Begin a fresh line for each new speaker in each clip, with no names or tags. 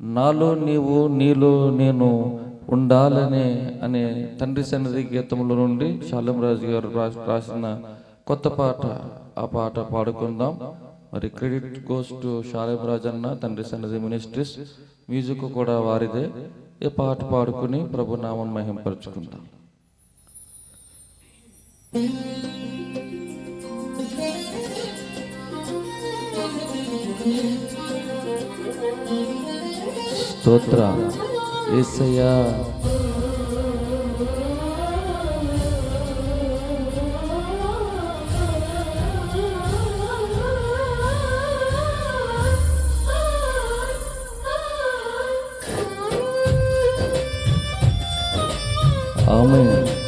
నాలో నీవు నీలో నేను ఉండాలనే అనే తండ్రి సన్నిధి గీతంలో నుండి శాలంరాజు గారు రాసిన కొత్త పాట ఆ పాట పాడుకుందాం. మరి క్రెడిట్ గోస్ టు శాలంరాజ్ అన్న తండ్రి సన్నిధి మినిస్ట్రీస్ మ్యూజిక్ కూడా వారిదే. ఈ పాట పాడుకుని ప్రభునామం మహింపరచుకుందాం. Thank మహింపరుచుకుందాం స్తోత్ర. ఏసయ్యా. ఆమె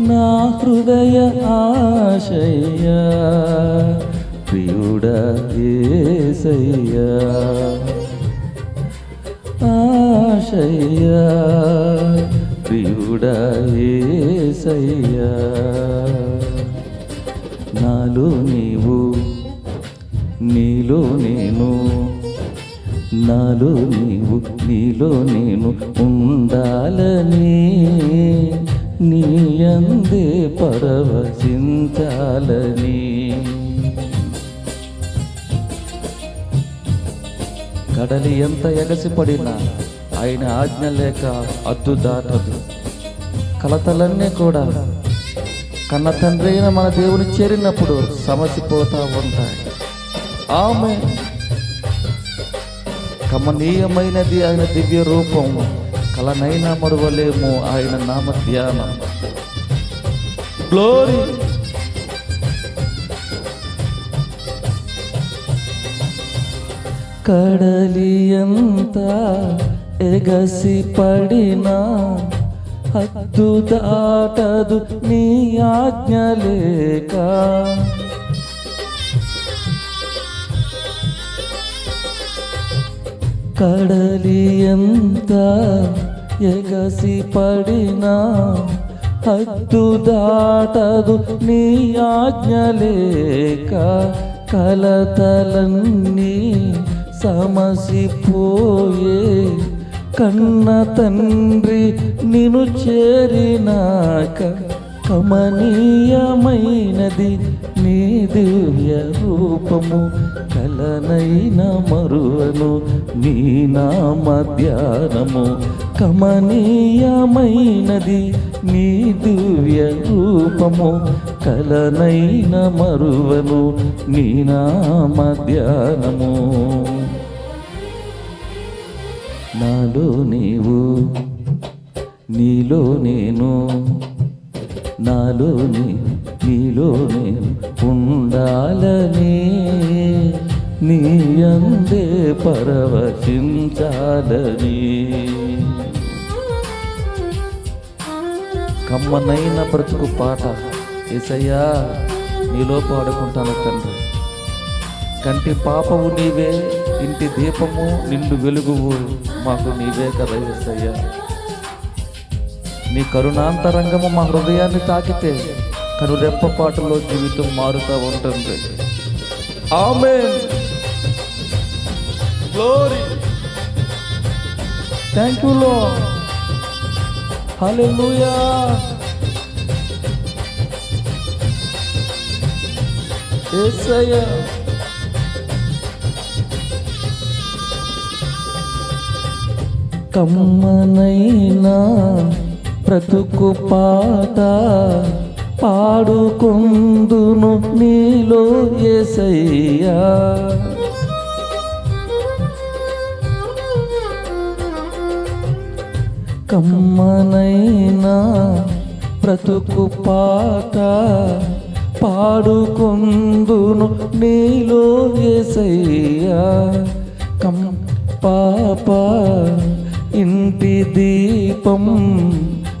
నా హృదయ ఆశయ ప్రియుడ ఏసయ్యా ఆశయ ప్రియుడ ఏసయ్యా. నాలో నీవు నీలో నేను నాలో నీవు నీలో నేను ఉండాలని నీయందే పరవశించాలని కడలి ఎంత ఎగసిపడినా ఆయన ఆజ్ఞ లేక అద్దు దాటదు కలతలన్నీ కూడా కన్న తండ్రి అయిన మన దేవుని చేరినప్పుడు సమసిపోతా ఉంటాయి ఆమె కమనీయమైనది ఆయన దివ్య రూపం కలనైనా మరువలేము ఆయన నామ ధ్యానం గ్లోరీ కడలి ఎంత ఎగసి పడినా హద్దు దాటదు నీ ఆజ్ఞ లేక కడలి ఎంత ఎగసి పడినా హద్దు దాటదు నీ ఆజ్ఞలేక కలతలన్నీ సమసిపోయే కన్న తండ్రి నిను చేరినాక కమనీయమైనది నీ దివ్య రూపము కలనైన మరువను నీ నామ ధ్యానము కమనీయమైనది నీ దివ్య రూపము కలనైన మరువను నీ నామ ధ్యానము నాలో నీవు నీలో నేను నాలో నీ నీలో ఉండాలని. నీ అందే పరవశించాలని. కమ్మనైన బ్రతుకు పాట ఏసయ్యా నీలో పాడుకుంటాను తండ్రి. కంటి పాపము నీవే ఇంటి దీపము నిండు వెలుగువు మాకు నీవే కదా ఏసయ్యా. నీ కరుణాంతరంగము మా హృదయాన్ని తాకితే కను రెప్పపాటులో జీవితం మారుతూ ఉంటుంది. ఆమె గ్లోరీ థ్యాంక్ యూ లో హల్లెలూయా యేసయ్యా కమ్మనైనా బ్రతుకు పాట పాడుకుందును నీలో ఏసయ్యా. కమ్మనైనా బ్రతుకు పాట పాడుకొందును నీలో ఏసయ్యా. కం పాప ఇంటి దీపం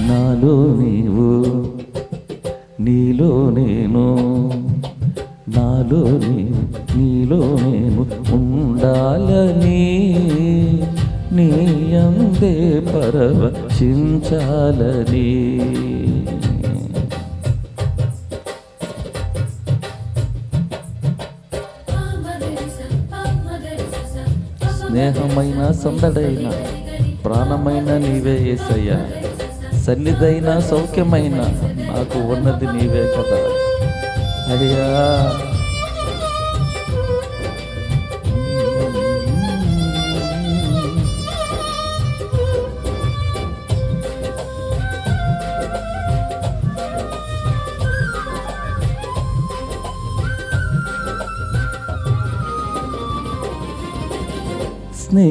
నాలో నీవు నీలో నేను నాలో నీవు నీలో నేను ఉండాలని నీ అందే పరవశించాలని. స్నేహమైన సందడైన ప్రాణమైన నీవే ఏసయ్యా. సన్నిధైన సౌఖ్యమైన నాకు ఉన్నది నీవే కదా. అయ్యా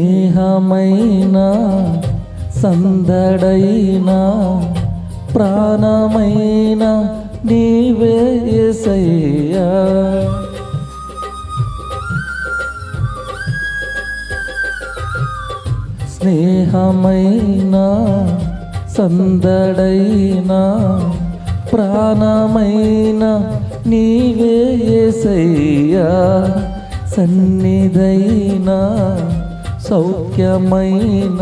స్నేహమైన సందడైన ప్రాణమైన నీవే యేసయ్యా స్నేహమైన సందడైన ప్రాణమైన నీవే యేసయ్యా సన్నిధైన సౌఖ్యమైన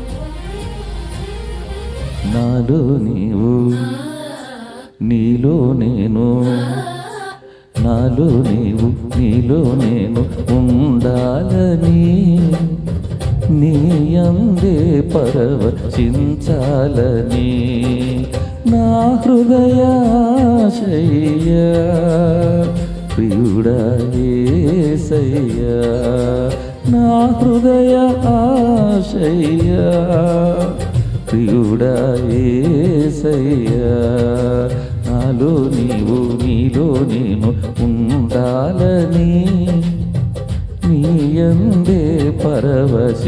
నాలో నీవు నీలో నేను నాలో నీవు నీలో నేను ఉండాలని నీ అందే పరవశించాలని నా హృదయాశయ్య ప్రియుడా నా హృదయ ఆశయ్యా ప్రియుడా యేసయ్యా నాలో నీవు నీలో నేను ఉండాలని నీ అందే పరవశించాలని.